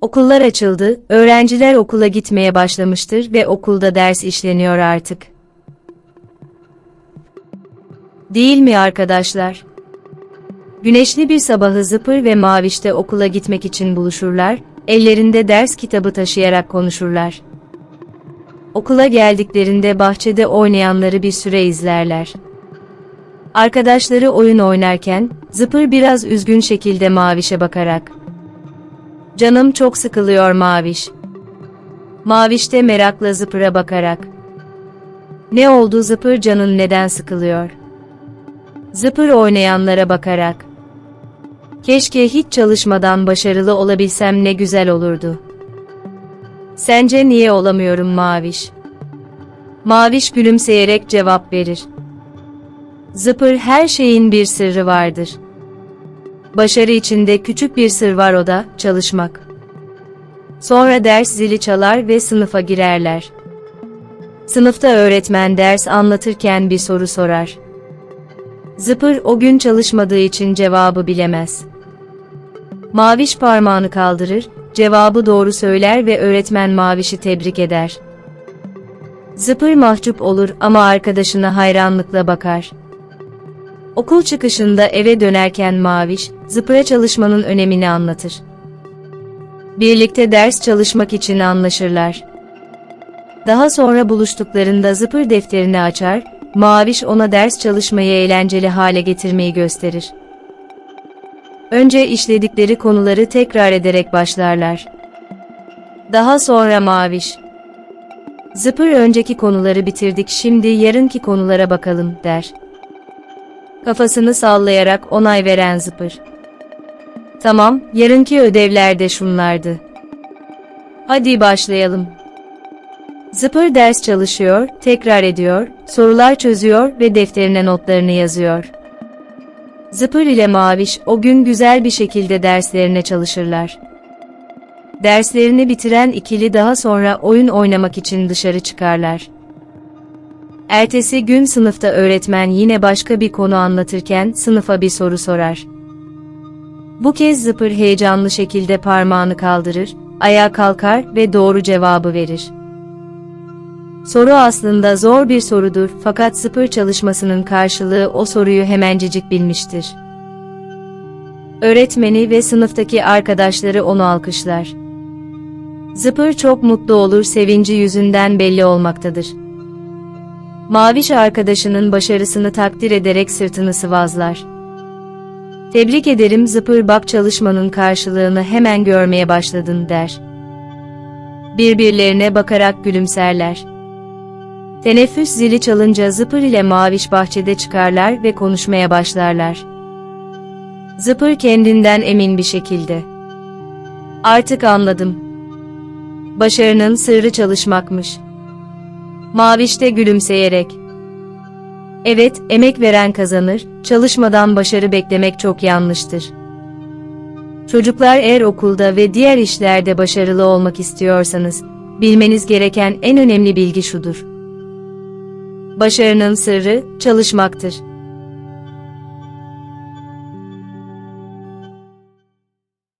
Okullar açıldı, öğrenciler okula gitmeye başlamıştır ve okulda ders işleniyor artık. Değil mi arkadaşlar? Güneşli bir sabahı Zıpır ve Maviş'te okula gitmek için buluşurlar, ellerinde ders kitabı taşıyarak konuşurlar. Okula geldiklerinde bahçede oynayanları bir süre izlerler. Arkadaşları oyun oynarken, Zıpır biraz üzgün şekilde Maviş'e bakarak. Canım çok sıkılıyor Maviş. Maviş de merakla Zıpır'a bakarak. Ne oldu Zıpır canın neden sıkılıyor? Zıpır oynayanlara bakarak. Keşke hiç çalışmadan başarılı olabilsem ne güzel olurdu. Sence niye olamıyorum Maviş? Maviş gülümseyerek cevap verir. Zıpır her şeyin bir sırrı vardır. Başarı içinde küçük bir sır var o da çalışmak. Sonra ders zili çalar ve sınıfa girerler. Sınıfta öğretmen ders anlatırken bir soru sorar. Zıpır o gün çalışmadığı için cevabı bilemez. Maviş parmağını kaldırır, cevabı doğru söyler ve öğretmen Maviş'i tebrik eder. Zıpır mahcup olur ama arkadaşına hayranlıkla bakar. Okul çıkışında eve dönerken Maviş, Zıpır'a çalışmanın önemini anlatır. Birlikte ders çalışmak için anlaşırlar. Daha sonra buluştuklarında Zıpır defterini açar, Maviş ona ders çalışmayı eğlenceli hale getirmeyi gösterir. Önce işledikleri konuları tekrar ederek başlarlar. Daha sonra Maviş. Zıpır önceki konuları bitirdik şimdi yarınki konulara bakalım der. Kafasını sallayarak onay veren Zıpır. Tamam, yarınki ödevler de şunlardı. Hadi başlayalım. Zıpır ders çalışıyor, tekrar ediyor, sorular çözüyor ve defterine notlarını yazıyor. Zıpır ile Maviş o gün güzel bir şekilde derslerine çalışırlar. Derslerini bitiren ikili daha sonra oyun oynamak için dışarı çıkarlar. Ertesi gün sınıfta öğretmen yine başka bir konu anlatırken sınıfa bir soru sorar. Bu kez Zıpır heyecanlı şekilde parmağını kaldırır, ayağa kalkar ve doğru cevabı verir. Soru aslında zor bir sorudur fakat Zıpır çalışmasının karşılığı o soruyu hemencecik bilmiştir. Öğretmeni ve sınıftaki arkadaşları onu alkışlar. Zıpır çok mutlu olur sevinci yüzünden belli olmaktadır. Maviş arkadaşının başarısını takdir ederek sırtını sıvazlar. Tebrik ederim Zıpır bak çalışmanın karşılığını hemen görmeye başladın der. Birbirlerine bakarak gülümserler. Teneffüs zili çalınca Zıpır ile Maviş bahçede çıkarlar ve konuşmaya başlarlar. Zıpır kendinden emin bir şekilde. Artık anladım. Başarının sırrı çalışmakmış. Maviş de gülümseyerek. Evet, emek veren kazanır, çalışmadan başarı beklemek çok yanlıştır. Çocuklar eğer okulda ve diğer işlerde başarılı olmak istiyorsanız, bilmeniz gereken en önemli bilgi şudur. Başarının sırrı, çalışmaktır.